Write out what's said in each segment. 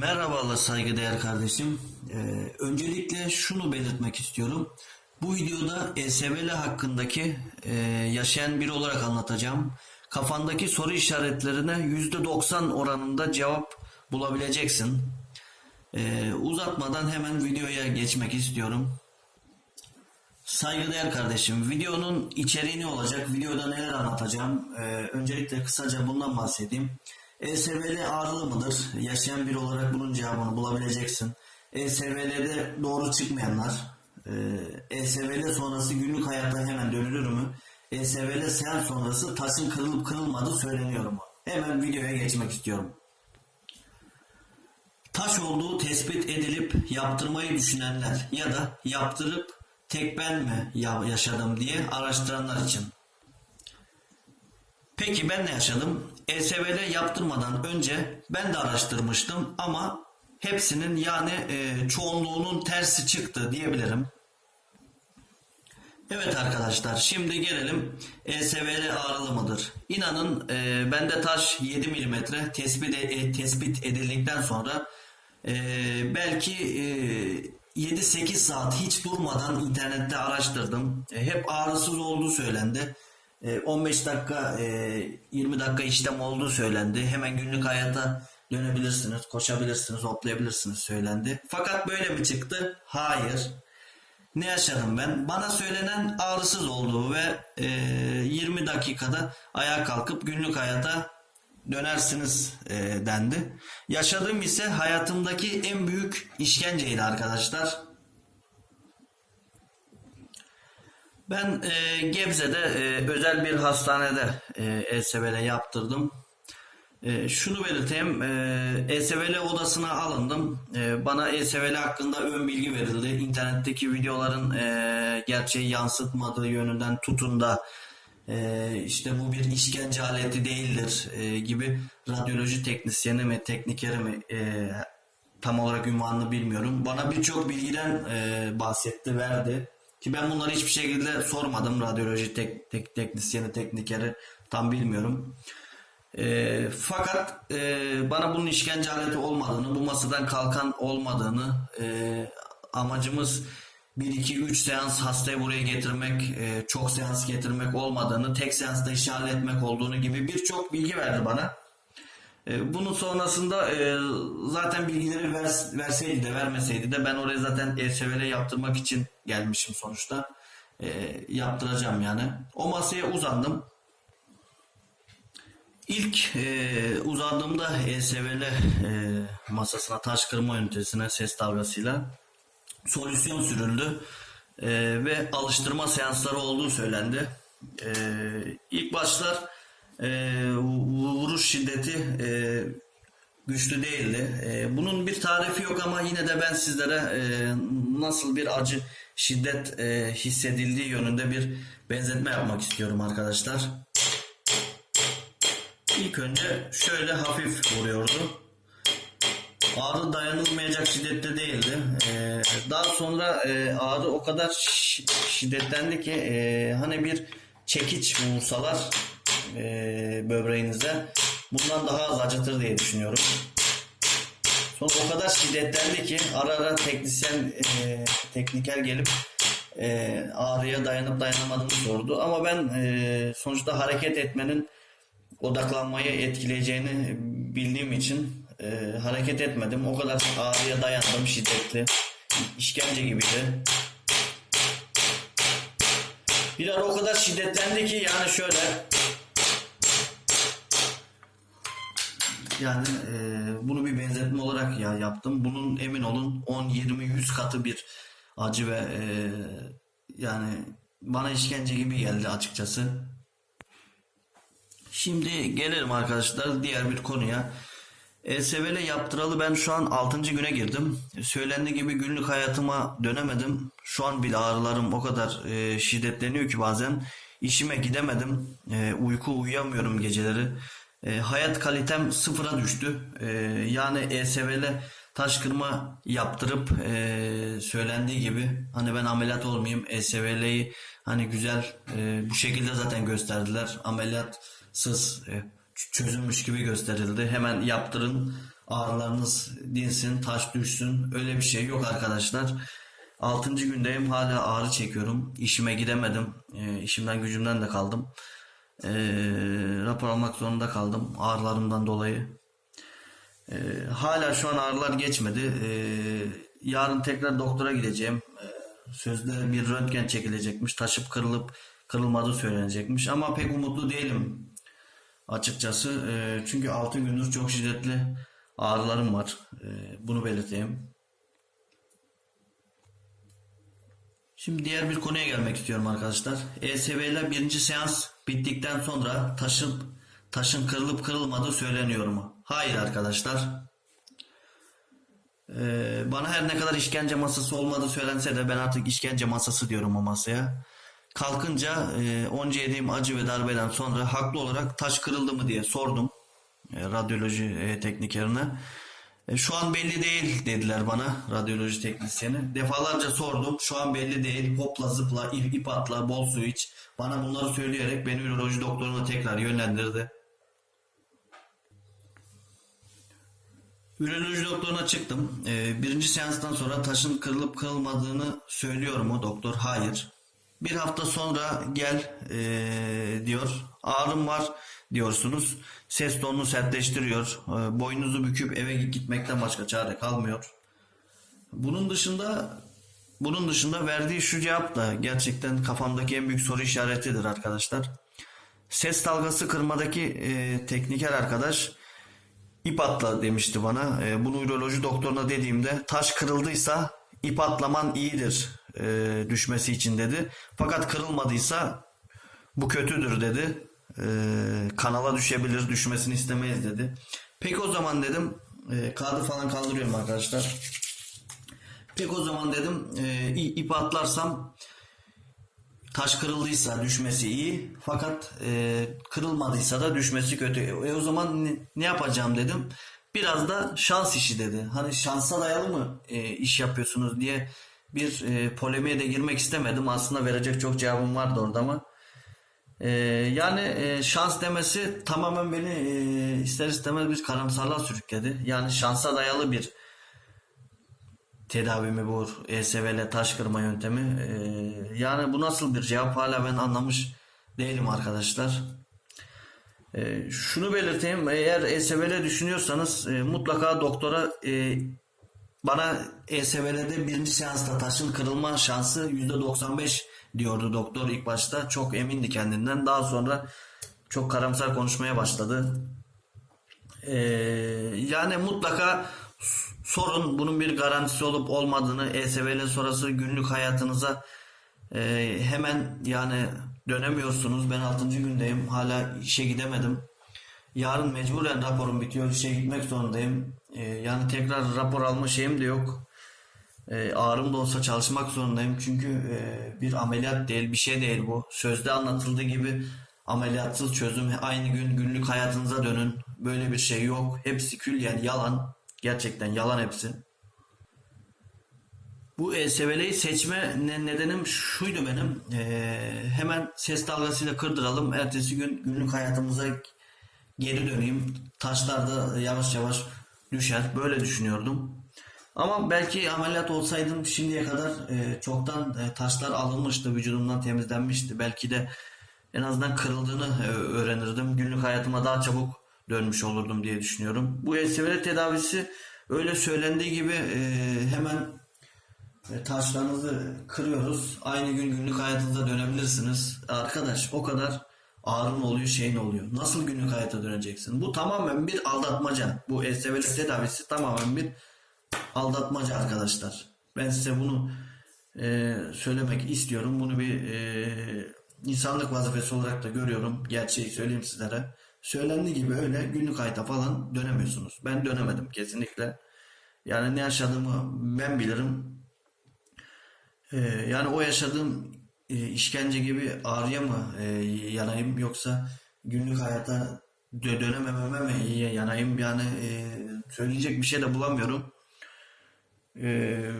Merhabalar saygıdeğer kardeşim. Ee, öncelikle şunu belirtmek istiyorum. Bu videoda ESVL hakkındaki e, yaşayan biri olarak anlatacağım. Kafandaki soru işaretlerine %90 oranında cevap bulabileceksin. Ee, uzatmadan hemen videoya geçmek istiyorum. Saygıdeğer kardeşim, videonun içeriği ne olacak? Videoda neler anlatacağım? Ee, öncelikle kısaca bundan bahsedeyim. ESVL ağrılı mıdır? Yaşayan biri olarak bunun cevabını bulabileceksin. ESVL'de doğru çıkmayanlar, e, ESVL sonrası günlük hayata hemen dönülür mü? ESVL seans sonrası taşın kırılıp kırılmadığı söyleniyor mu? Hemen videoya geçmek istiyorum. Taş olduğu tespit edilip yaptırmayı düşünenler ya da yaptırıp tek ben mi ya- yaşadım diye araştıranlar için. Peki ben ne yaşadım? ESVL yaptırmadan önce ben de araştırmıştım ama hepsinin yani e, çoğunluğunun tersi çıktı diyebilirim. Evet arkadaşlar şimdi gelelim ESVL ağrılı mıdır? İnanın e, bende taş 7 mm tespit, e, tespit edildikten sonra e, belki e, 7-8 saat hiç durmadan internette araştırdım. E, hep ağrısız olduğu söylendi. E, 15 dakika e, 20 dakika işlem olduğu söylendi. Hemen günlük hayata dönebilirsiniz, koşabilirsiniz, hoplayabilirsiniz söylendi. Fakat böyle mi çıktı? Hayır. Ne yaşadım ben? Bana söylenen ağrısız olduğu ve e, 20 dakikada ayağa kalkıp günlük hayata dönersiniz e, dendi. Yaşadığım ise hayatımdaki en büyük işkenceydi arkadaşlar. Ben e, Gebze'de e, özel bir hastanede e, ESVL yaptırdım. E, şunu belirteyim, e, ESVL odasına alındım. E, bana ESVL hakkında ön bilgi verildi. İnternetteki videoların e, gerçeği yansıtmadığı yönünden tutun da e, işte bu bir işkence aleti değildir e, gibi radyoloji teknisyeni mi, teknikeri mi e, tam olarak ünvanını bilmiyorum. Bana birçok bilgiden e, bahsetti, verdi. Ki ben bunları hiçbir şekilde sormadım radyoloji tek, tek, teknisyeni, teknikeri tam bilmiyorum. E, fakat e, bana bunun işkence aleti olmadığını, bu masadan kalkan olmadığını, e, amacımız 1-2-3 seans hastayı buraya getirmek, e, çok seans getirmek olmadığını, tek seansta işi halletmek olduğunu gibi birçok bilgi verdi bana. E, bunun sonrasında e, zaten bilgileri vers- verseydi de vermeseydi de ben oraya zaten ESVL yaptırmak için gelmişim sonuçta. E, yaptıracağım yani. O masaya uzandım. İlk e, uzandığımda ESVL e, masasına taş kırma ünitesine ses dalgasıyla solüsyon sürüldü E, ve alıştırma seansları olduğu söylendi. E, ilk başlar e, vuruş şiddeti e, güçlü değildi. E, bunun bir tarifi yok ama yine de ben sizlere e, nasıl bir acı şiddet e, hissedildiği yönünde bir benzetme yapmak istiyorum arkadaşlar. İlk önce şöyle hafif vuruyordu. Ağrı dayanılmayacak şiddette değildi. Ee, daha sonra e, ağrı o kadar şi- şiddetlendi ki e, hani bir çekiç vursalar e, böbreğinize bundan daha az acıtır diye düşünüyorum. Sonra o kadar şiddetlendi ki ara ara teknisyen e, tekniker gelip e, ağrıya dayanıp dayanamadığını sordu. Ama ben e, sonuçta hareket etmenin odaklanmayı etkileyeceğini bildiğim için e, hareket etmedim. O kadar ağrıya dayandım şiddetli. İşkence gibiydi. Bir ara o kadar şiddetlendi ki yani şöyle yani e, bunu bir benzetme olarak ya yaptım. Bunun emin olun 10, 20, 100 katı bir acı ve e, yani bana işkence gibi geldi açıkçası. Şimdi gelelim arkadaşlar diğer bir konuya. ESVL yaptıralı ben şu an 6. güne girdim. Söylendiği gibi günlük hayatıma dönemedim. Şu an bile ağrılarım o kadar e, şiddetleniyor ki bazen. İşime gidemedim. E, uyku uyuyamıyorum geceleri. E, hayat kalitem sıfıra düştü. E, yani ESVL taş kırma yaptırıp e, söylendiği gibi hani ben ameliyat olmayayım ESVL'yi hani güzel e, bu şekilde zaten gösterdiler. Ameliyatsız e, çözülmüş gibi gösterildi. Hemen yaptırın ağrılarınız dinsin, taş düşsün. Öyle bir şey yok arkadaşlar. 6. gündeyim hala ağrı çekiyorum. İşime gidemedim. E, işimden gücümden de kaldım. E, rapor almak zorunda kaldım ağrılarımdan dolayı. E, hala şu an ağrılar geçmedi. E, yarın tekrar doktora gideceğim. E, sözde bir röntgen çekilecekmiş. Taşıp kırılıp kırılmadığı söylenecekmiş. Ama pek umutlu değilim açıkçası. E, çünkü 6 gündür çok şiddetli ağrılarım var. E, bunu belirteyim. Şimdi diğer bir konuya gelmek istiyorum arkadaşlar. ESV ile birinci seans bittikten sonra taşın taşın kırılıp kırılmadığı söyleniyor mu? Hayır arkadaşlar. Ee, bana her ne kadar işkence masası olmadığı söylense de ben artık işkence masası diyorum o masaya. Kalkınca e, onca yediğim acı ve darbeden sonra haklı olarak taş kırıldı mı diye sordum e, radyoloji e, teknikerine. E, şu an belli değil dediler bana radyoloji teknisyeni. Defalarca sordum. Şu an belli değil. Hopla zıpla, ip, ip atla, bol su iç. Bana bunları söyleyerek beni üroloji doktoruna tekrar yönlendirdi. Üroloji doktoruna çıktım. E, birinci seanstan sonra taşın kırılıp kırılmadığını söylüyor mu doktor? Hayır. Bir hafta sonra gel e, diyor. Ağrım var diyorsunuz. Ses tonunu sertleştiriyor. E, boynunuzu büküp eve gitmekten başka çare kalmıyor. Bunun dışında bunun dışında verdiği şu cevap da gerçekten kafamdaki en büyük soru işaretidir arkadaşlar. Ses dalgası kırmadaki e, tekniker arkadaş ip atla demişti bana. E, bunu üroloji doktoruna dediğimde taş kırıldıysa ip atlaman iyidir e, düşmesi için dedi. Fakat kırılmadıysa bu kötüdür dedi. E, kanala düşebilir düşmesini istemeyiz dedi. Peki o zaman dedim e, kağıdı falan kaldırıyorum arkadaşlar. Peki o zaman dedim e, ip atlarsam taş kırıldıysa düşmesi iyi fakat e, kırılmadıysa da düşmesi kötü. E, o zaman ne, ne yapacağım dedim. Biraz da şans işi dedi. Hani şansa dayalı mı e, iş yapıyorsunuz diye bir e, polemiğe de girmek istemedim. Aslında verecek çok cevabım vardı orada ama. E, yani e, şans demesi tamamen beni e, ister istemez bir karamsarlığa sürükledi. Yani şansa dayalı bir tedavi mi bu ESV ile taş kırma yöntemi. E, yani bu nasıl bir cevap hala ben anlamış değilim arkadaşlar. E, şunu belirteyim eğer ESV'le düşünüyorsanız e, mutlaka doktora e, bana ESV'de birinci seansta taşın kırılma şansı %95 diyordu doktor ilk başta. Çok emindi kendinden. Daha sonra çok karamsar konuşmaya başladı. Ee, yani mutlaka sorun bunun bir garantisi olup olmadığını ESV'nin sonrası günlük hayatınıza e, hemen yani dönemiyorsunuz. Ben 6. gündeyim. Hala işe gidemedim. Yarın mecburen raporum bitiyor. İşe gitmek zorundayım. E, yani tekrar rapor alma şeyim de yok. E, ağrım da olsa çalışmak zorundayım. Çünkü e, bir ameliyat değil, bir şey değil bu. Sözde anlatıldığı gibi ameliyatsız çözüm. Aynı gün günlük hayatınıza dönün. Böyle bir şey yok. Hepsi kül yani yalan. Gerçekten yalan hepsi. Bu ESV'yi seçme ne- nedenim şuydu benim. Ee, hemen ses dalgasıyla kırdıralım. Ertesi gün günlük hayatımıza geri döneyim. Taşlar da yavaş yavaş düşer. Böyle düşünüyordum. Ama belki ameliyat olsaydım şimdiye kadar e, çoktan e, taşlar alınmıştı, vücudumdan temizlenmişti. Belki de en azından kırıldığını e, öğrenirdim. Günlük hayatıma daha çabuk dönmüş olurdum diye düşünüyorum. Bu ESV tedavisi öyle söylendiği gibi e, hemen e, taşlarınızı kırıyoruz. Aynı gün günlük hayatınıza dönebilirsiniz. Arkadaş o kadar ağrın oluyor şeyin oluyor. Nasıl günlük hayata döneceksin? Bu tamamen bir aldatmaca. Bu ESV tedavisi tamamen bir aldatmaca arkadaşlar. Ben size bunu e, söylemek istiyorum. Bunu bir e, insanlık vazifesi olarak da görüyorum. Gerçeği söyleyeyim sizlere. Söylendiği gibi öyle günlük hayata falan dönemiyorsunuz. Ben dönemedim kesinlikle. Yani ne yaşadığımı ben bilirim. E, yani o yaşadığım e, işkence gibi ağrıya mı e, yanayım yoksa günlük hayata dö- dönemememe mi yanayım? Yani e, söyleyecek bir şey de bulamıyorum. Ee,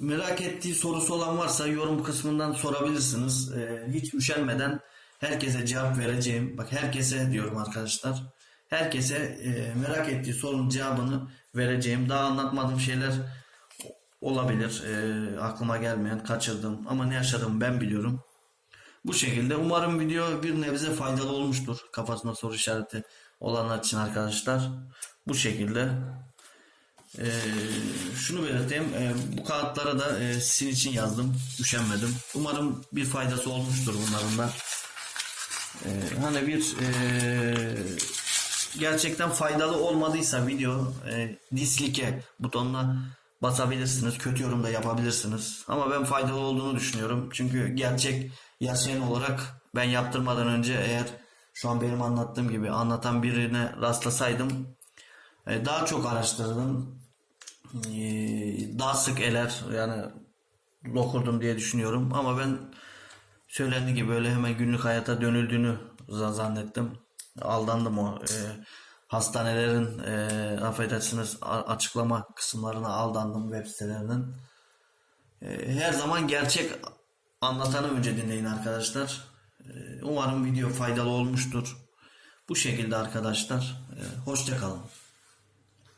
merak ettiği sorusu olan varsa yorum kısmından sorabilirsiniz. Ee, hiç üşenmeden herkese cevap vereceğim. Bak herkese diyorum arkadaşlar. herkese e, merak ettiği sorunun cevabını vereceğim. Daha anlatmadığım şeyler olabilir. E, aklıma gelmeyen, kaçırdım ama ne yaşadığımı ben biliyorum. Bu şekilde umarım video bir nebze faydalı olmuştur. Kafasında soru işareti olanlar için arkadaşlar. Bu şekilde. Ee, şunu belirteyim. Ee, bu kağıtlara da e, sizin için yazdım. Üşenmedim. Umarım bir faydası olmuştur bunların da. Ee, hani bir e, gerçekten faydalı olmadıysa video e, dislike butonuna basabilirsiniz. Kötü yorum da yapabilirsiniz. Ama ben faydalı olduğunu düşünüyorum. Çünkü gerçek yaşayan olarak ben yaptırmadan önce eğer şu an benim anlattığım gibi anlatan birine rastlasaydım e, daha çok araştırdım. E, daha sık eler yani dokurdum diye düşünüyorum. Ama ben söylendiği gibi böyle hemen günlük hayata dönüldüğünü za- zannettim. Aldandım o e, hastanelerin e, affedersiniz açıklama kısımlarına aldandım web sitelerinin. E, her zaman gerçek anlatanı önce dinleyin arkadaşlar. E, umarım video faydalı olmuştur. Bu şekilde arkadaşlar. E, hoşça kalın.